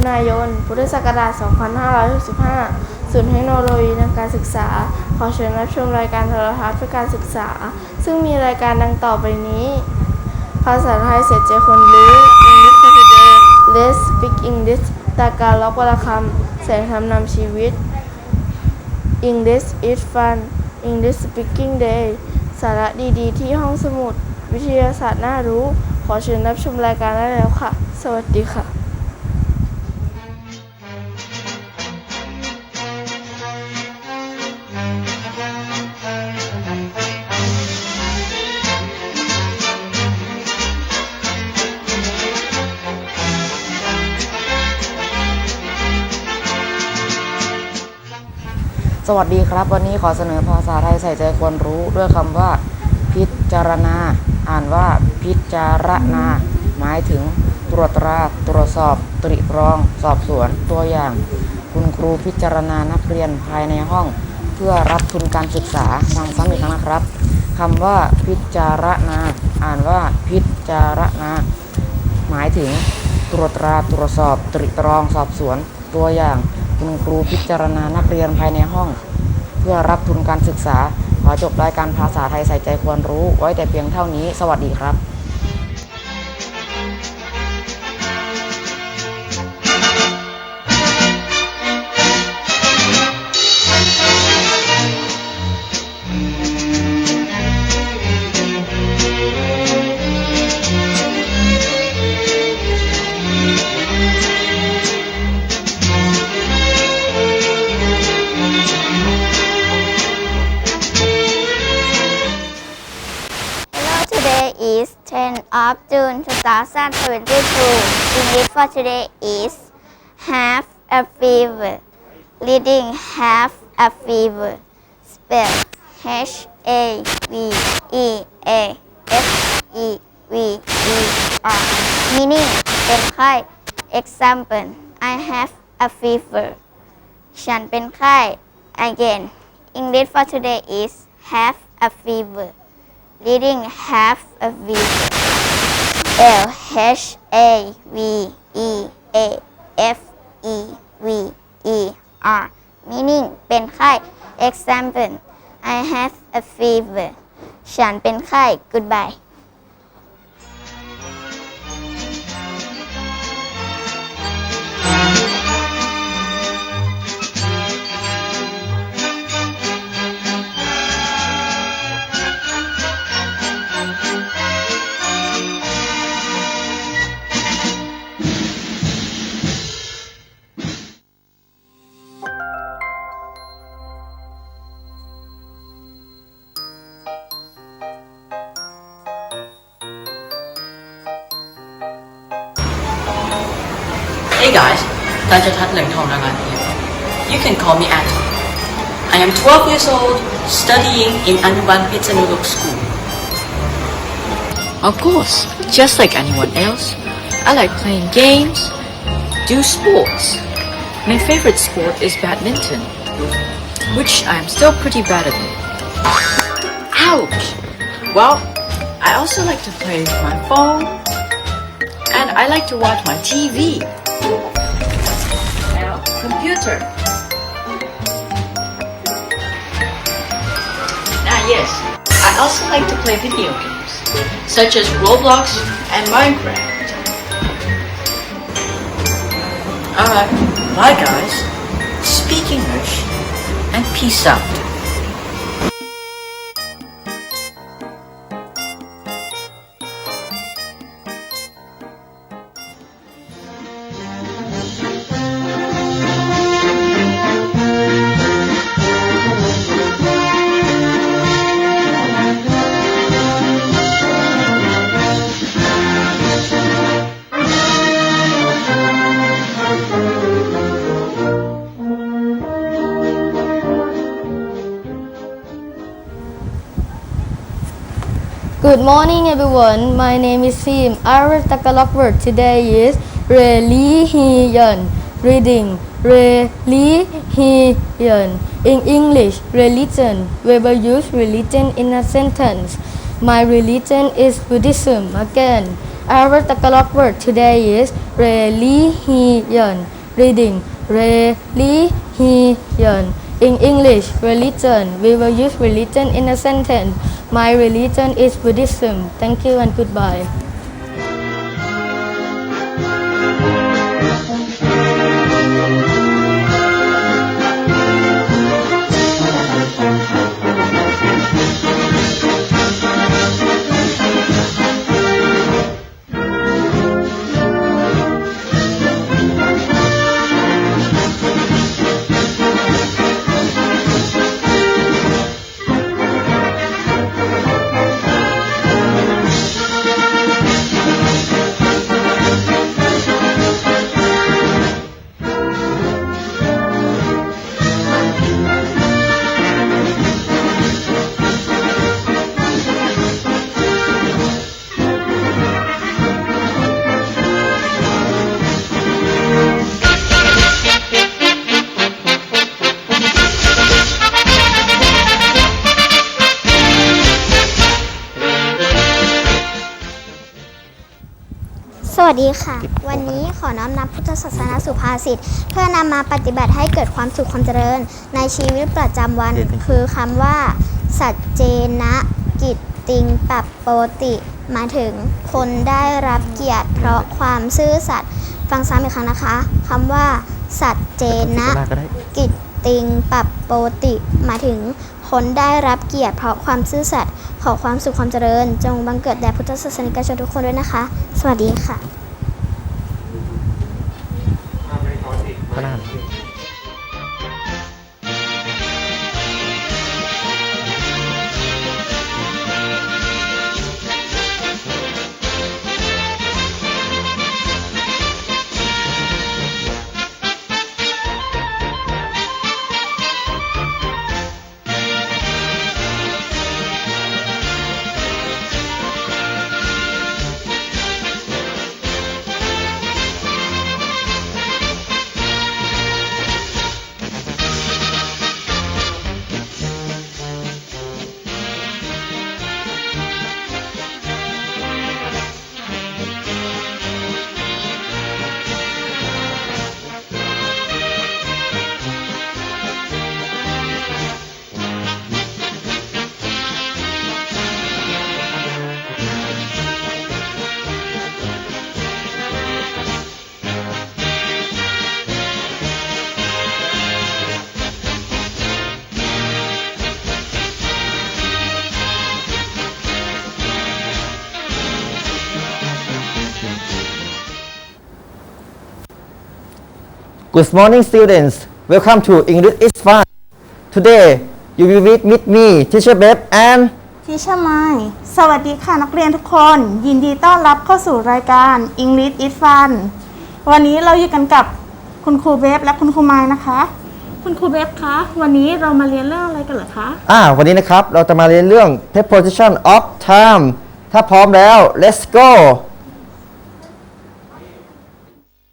ถุนายน พุทธศักราช 2565 ศูนย์เทคโนโลยีทางการศึกษา ขอเชิญรับชมรายการโทรทัศน์เพื่อการศึกษา ซึ่งมีรายการดังต่อไปนี้ ภาษาไทยเสียใจคนรู้ English for today Let's speak English ตาการล็อกวลคำแสงธรรมนำชีวิต English is fun English speaking day สาระดีๆ ที่ห้องสมุด วิทยาศาสตร์น่ารู้ ขอเชิญรับชมรายการได้แล้วค่ะ สวัสดีค่ะ สวัสดีครับ วันนี้ขอเสนอภาษาไทยใส่ใจควรรู้ด้วยคำว่า พิจารณา อ่านว่าพิจารณา หมายถึงตรวจตราตรวจสอบ ตริตรอง สอบสวนตัวอย่าง คุณครูพิจารณานักเรียนภายในห้อง เพื่อรับทุนการศึกษาฟังซ้ำอีกครั้งนะครับคำว่าพิจารณา อ่านว่าพิจารณา หมายถึงตรวจตราตรวจสอบ ตริตรอง สอบสวนตัวอย่าง คุณครูพิจารณานักเรียนภายในห้อง เพื่อรับทุนการศึกษา ขอจบรายการภาษาไทยใส่ใจควรรู้ ไว้แต่เพียงเท่านี้ สวัสดีครับ of June 2022. English for today is have a fever. Reading have a fever. Spell H A V E A F E V E R. Meaning เป็นไข้ Example I have a fever. ฉันเป็นไข้ Again English for today is have a fever. Reading half a V L H A V E A F E V E R meaning เป็นไข้ example I have a fever ฉันเป็นไข้ goodbye You can call me Anton. I am 12 years old, studying in Anuban Pitsanulok School. Of course, just like anyone else, I like playing games, do sports. My favorite sport is badminton, which I am still pretty bad at. Ouch! Well, I also like to play with my phone, and I like to watch my TV. Computer. Ah, yes, I also like to play video games, such as Roblox and Minecraft. Alright, bye guys. Speak English and peace out. Good morning everyone. My name is Sim. Our Tagalog word today is religion. Reading religion. In English, religion. We will use religion in a sentence. My religion is Buddhism. Again, Our Tagalog word today is religion. Reading religion. In English, religion. We will use religion in a sentence. My religion is Buddhism. Thank you and goodbye. วัสดีค่ะ วันนี้ขอน้อมนำพุทธศาสนาสุภาษิตเพื่อนำมาปฏิบัติให้เกิดความสุขความเจริญ ในชีวิตประจำวัน คือคำว่า สัจเจนะกิตติงปัปโปติหมายถึงคนได้รับเกียรติ เพราะความซื่อสัตย์ฟังซ้ำอีกครั้งนะคะคำว่า สัจเจนะกิต ติงปัปโปติหมายถึงคนได้รับเกียรติเพราะความซื่อสัตย์ขอความสุขความเจริญ จงบังเกิดแด่พุทธศาสนิกชนทุกคนด้วยนะคะ สวัสดีค่ะ Good morning, students. Welcome to English is Fun. Today, you will meet with me, Teacher Beb, and ทิชไมายสวัสดีค่ะนักเรียนทุกคน ยินดีต้อนรับเข้าสู่รายการ English is Fun วันนี้เราอยู่กันกับคุณครูเบฟและคุณครูไมายนะคะ คุณครูเบฟคะ วันนี้เรามาเรียนเรื่องอะไรกันเหรอคะ อ่าวันนี้นะครับ เราจะมาเรียนเรื่อง preposition of time ถ้าพร้อมแล้ว let's go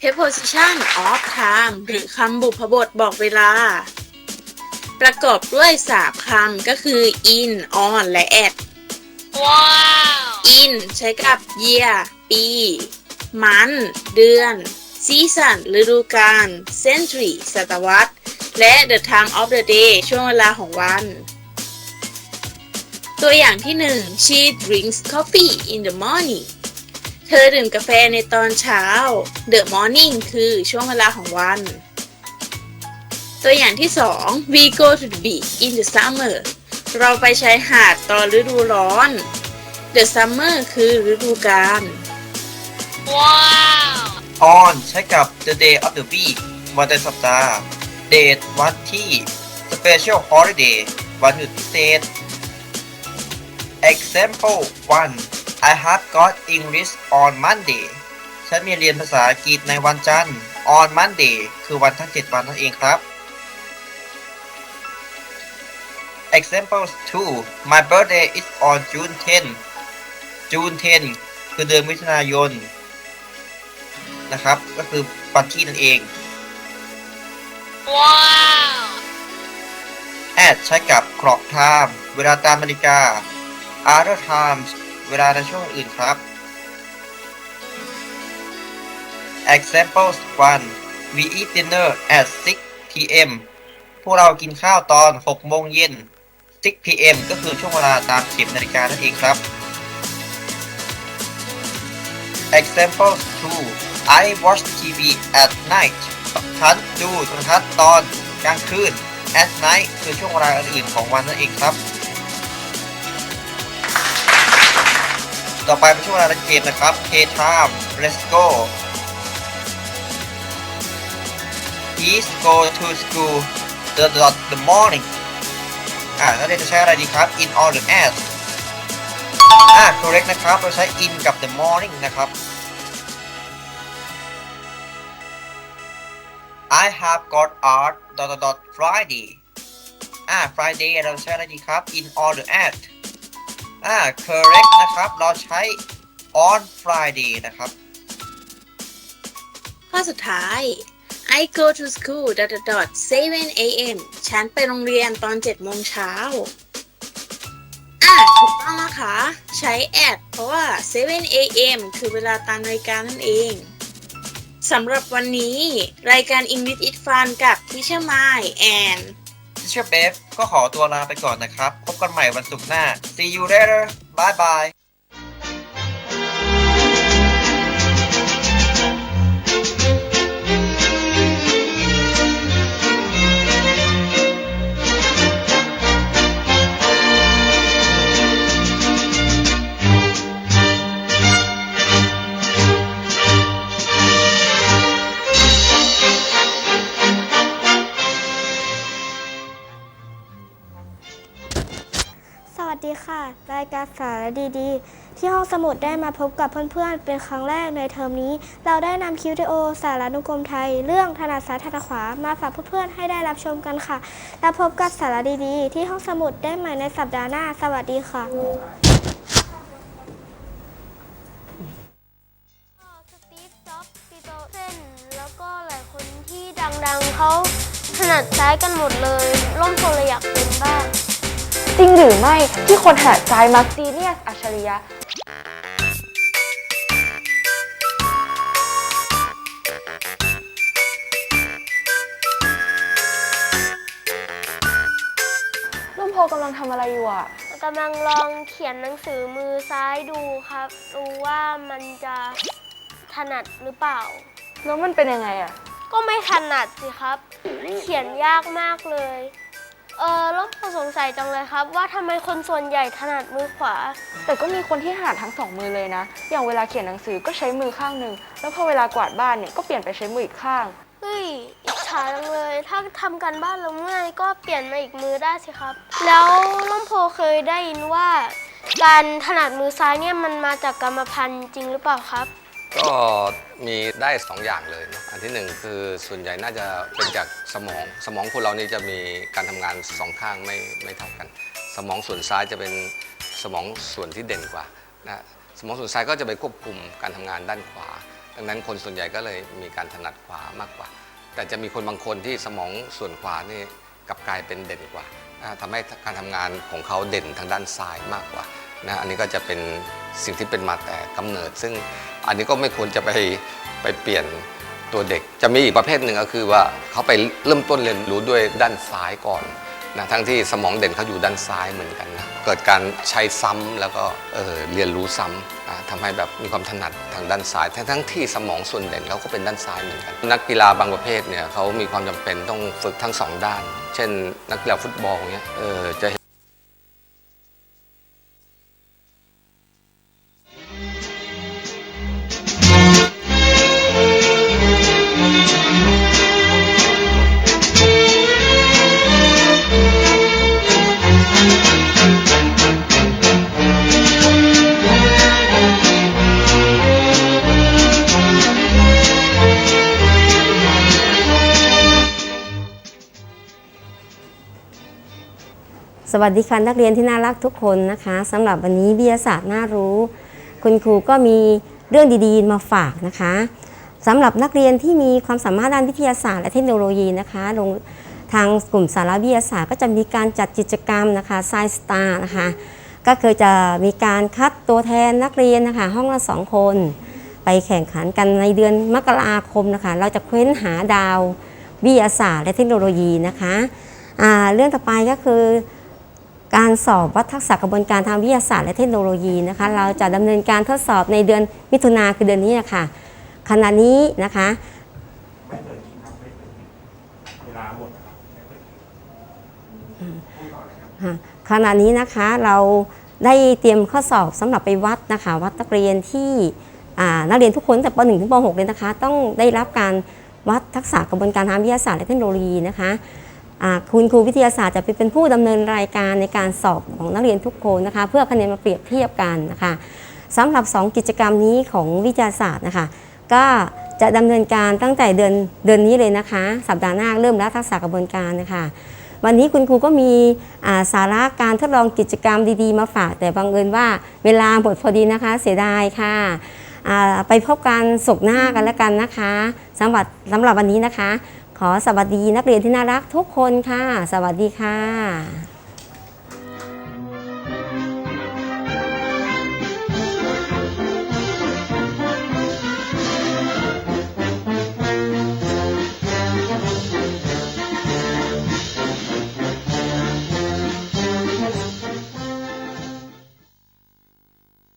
preposition of time หรือคำบุพบทบอกเวลา ประกอบด้วยสามคำก็คือ in on และ at in ใช้กับ year ปี month เดือน season ฤดูกาล century ศตวรรษ และ the time of the day ช่วงเวลาของวัน ตัวอย่างที่หนึ่ง she drinks coffee in the morning เธอดื่มกาแฟในตอนเช้า The morning คือช่วงเวลาของวัน ตัวอย่างที่ 2 We go to the beach in the summer เราไปชายหาดตอนฤดูร้อน The summer คือฤดูกาล on ใช้กับ the day of the week วันในสัปดาห์ date วันที่ special holiday วันหยุดพิเศษ example 1 I have got English on Monday ฉันมีเรียนภาษาอังกฤษในวันจันทร์ on Monday คือวันทั้ง 7 วันนั่นเองครับ Example 2 My birthday is on June 10 June 10 คือเดือนมิถุนายนนะครับ ก็คือวันที่นั่นเอง ว้าว at ใช้กับ clock time เวลาตามนาฬิกา other times เวลาในช่วงอื่นครับ Examples 1 We eat dinner at 6 p.m. พวกเรากินข้าวตอน 6 โมงเย็น 6 p.m. ก็คือช่วงเวลาตามเข็มนาฬิกานั่นเองครับ Example 2 I watch TV at night ฉันดูโทรทัศน์ตอนกลางคืน at night คือช่วงเวลาอื่นของวันนั่นเองครับ ต่อไปเป็นช่วงเวลาเล่นเกมนะครับ Play time Let's go Please go to school the dot the morning อ่านักเรียนจะใช้อะไรดีครับ in or หรือ at อ่า correct นะครับ เราใช้ in กับ the morning นะครับ I have got art dot dot dot Friday อ่า Friday เราใช้อะไรดีครับ in or หรือ at อ่า correct นะครับ เราใช้ on Friday นะครับ ข้อสุดท้าย I go to school dot dot dot 7 a.m. ฉันไปโรงเรียนตอน7โมงเช้า อะถูกต้องนะคะ ใช้ at เพราะว่า 7 a.m. คือเวลาตามนาฬิกานั่นเองสำหรับวันนี้ รายการ English is Fun กับ Teacher Mai and เชื่อเบฟ ก็ขอตัวลาไปก่อนนะครับ พบกันใหม่วันศุกร์หน้า see you later bye bye ดีๆ ที่ห้องสมุดได้มาพบกับเพื่อนๆ เป็นครั้งแรกในเทอมนี้ เราได้นำคิวิดีโอ สารานุกรมไทย เรื่องถนัดซ้ายถนัดขวามาฝากเพื่อนๆ ให้ได้รับชมกันค่ะ แล้วพบกับสาระดีๆ ที่ห้องสมุดได้ใหม่ในสัปดาห์หน้า สวัสดีค่ะสตีฟจ็อบส์ปีโตเซนแล้วก็หลายคนที่ดังๆเขาถนัดซ้ายกันหมดเลย ร่มโพลอยากเป็นบ้าง จริงหรือไม่ที่คนถนัดซ้ายมักจีเนียสอัจฉริยะร่มโพกำลังทำอะไรอยู่อะ กำลังลองเขียนหนังสือมือซ้ายดูครับ ดูว่ามันจะถนัดหรือเปล่า แล้วมันเป็นยังไงอะ ก็ไม่ถนัดสิครับ เขียนยากมากเลย เออแล้วผมสงสัยจังเลยครับ ว่าทำไมคนส่วนใหญ่ถนัดมือขวา แต่ก็มีคนที่ถนัดทั้งสองมือเลยนะ อย่างเวลาเขียนหนังสือก็ใช้มือข้างหนึ่ง แล้วพอเวลากวาดบ้านเนี่ยก็เปลี่ยนไปใช้มืออีกข้าง เฮ้ยอิจฉาจังเลย ถ้าทำกันบ้านแล้วเมื่อยก็เปลี่ยนมาอีกมือได้สิครับ แล้วล่มโพเคยได้ยินว่า การถนัดมือซ้ายเนี่ยมันมาจากกรรมพันธุ์จริงหรือเปล่าครับ ก็มีได้สองอย่างเลยเนอะอันที่หนึ่งคือส่วนใหญ่น่าจะเป็นจากสมอง สมองคนเรานี่จะมีการทำงานสองข้างไม่ไม่เท่ากัน สมองส่วนซ้ายจะเป็นสมองส่วนที่เด่นกว่านะสมองส่วนซ้ายก็จะไปควบคุมการทำงานด้านขวา ดังนั้นคนส่วนใหญ่ก็เลยมีการถนัดขวามากกว่า แต่จะมีคนบางคนที่สมองส่วนขวานี่กลับกลายเป็นเด่นกว่านะทำให้การทำงานของเขาเด่นทางด้านซ้ายมากกว่า นะอันนี้ก็จะเป็นสิ่งที่เป็นมาแต่กำเนิด ซึ่งอันนี้ก็ไม่ควรจะไปไปเปลี่ยนตัวเด็ก จะมีอีกประเภทหนึ่งก็คือว่าเขาไปเริ่มต้นเรียนรู้ด้วยด้านซ้ายก่อนนะทั้งที่สมองเด่นเขาอยู่ด้านซ้ายเหมือนกันนะเกิดการใช้ซ้ำแล้วก็เออเรียนรู้ซ้ำอ่าทำให้แบบมีความถนัดทางด้านซ้าย ทั้งที่สมองส่วนเด่นเขาก็เป็นด้านซ้ายเหมือนกัน นักกีฬาบางประเภทเนี่ยเขามีความจำเป็นต้องฝึกทั้งสองด้าน เช่น นักกีฬาฟุตบอลเนี่ยเออจะ สวัสดีค่ะนักเรียนที่น่ารักทุกคนนะคะสำหรับวันนี้วิทยาศาสตร์น่ารู้ คุณครูก็มีเรื่องดีๆ มาฝากนะคะสำหรับนักเรียนที่มีความสามารถด้านวิทยาศาสตร์และเทคโนโลยีนะคะลงทางกลุ่มสารวิทยาศาสตร์ ก็จะมีการจัดกิจกรรมนะคะ Science Star นะคะก็คือจะมีการคัดตัวแทนนักเรียนนะคะห้องละสองคน ไปแข่งขันกันในเดือนมกราคมนะคะเราจะเค้นหาดาววิทยาศาสตร์และเทคโนโลยีนะคะเรื่องต่อไปก็คือ การสอบวัดทักษะกระบวนการทางวิทยาศาสตร์และเทคโนโลยีนะคะ เราจะดำเนินการทดสอบในเดือนมิถุนาคือเดือนนี้นะคะขณะนี้นะคะขณะนี้นะคะเราได้เตรียมข้อสอบสำหรับไปวัดนะคะ วัดนักเรียนที่นักเรียนทุกคนแต่ป .1 ถึงป .6 เลยนะคะ ต้องได้รับการวัดทักษะกระบวนการทางวิทยาศาสตร์และเทคโนโลยีนะคะ คุณครูวิทยาศาสตร์จะเป็นผู้ดำเนินรายการในการสอบของนักเรียนทุกคนนะคะ เพื่อคะแนนมาเปรียบเทียบกันนะคะสำหรับ 2 กิจกรรมนี้ของวิทยาศาสตร์นะคะ ก็จะดำเนินการตั้งแต่เดือนเดือนนี้เลยนะคะ สัปดาห์หน้าเริ่มแล้วทักษะกระบวนการนะคะวันนี้คุณครูก็มีาสาระการทดลองกิจกรรมดีๆ มาฝาก แต่บังเอิญว่าเวลาหมดพอดีนะคะ เสียดายค่ะไปพบกันสุกหน้ากันแล้วกันนะคะสำหรับสำหรับวันนี้นะคะ ขอสวัสดีนักเรียนที่น่ารักทุกคนค่ะ สวัสดีค่ะ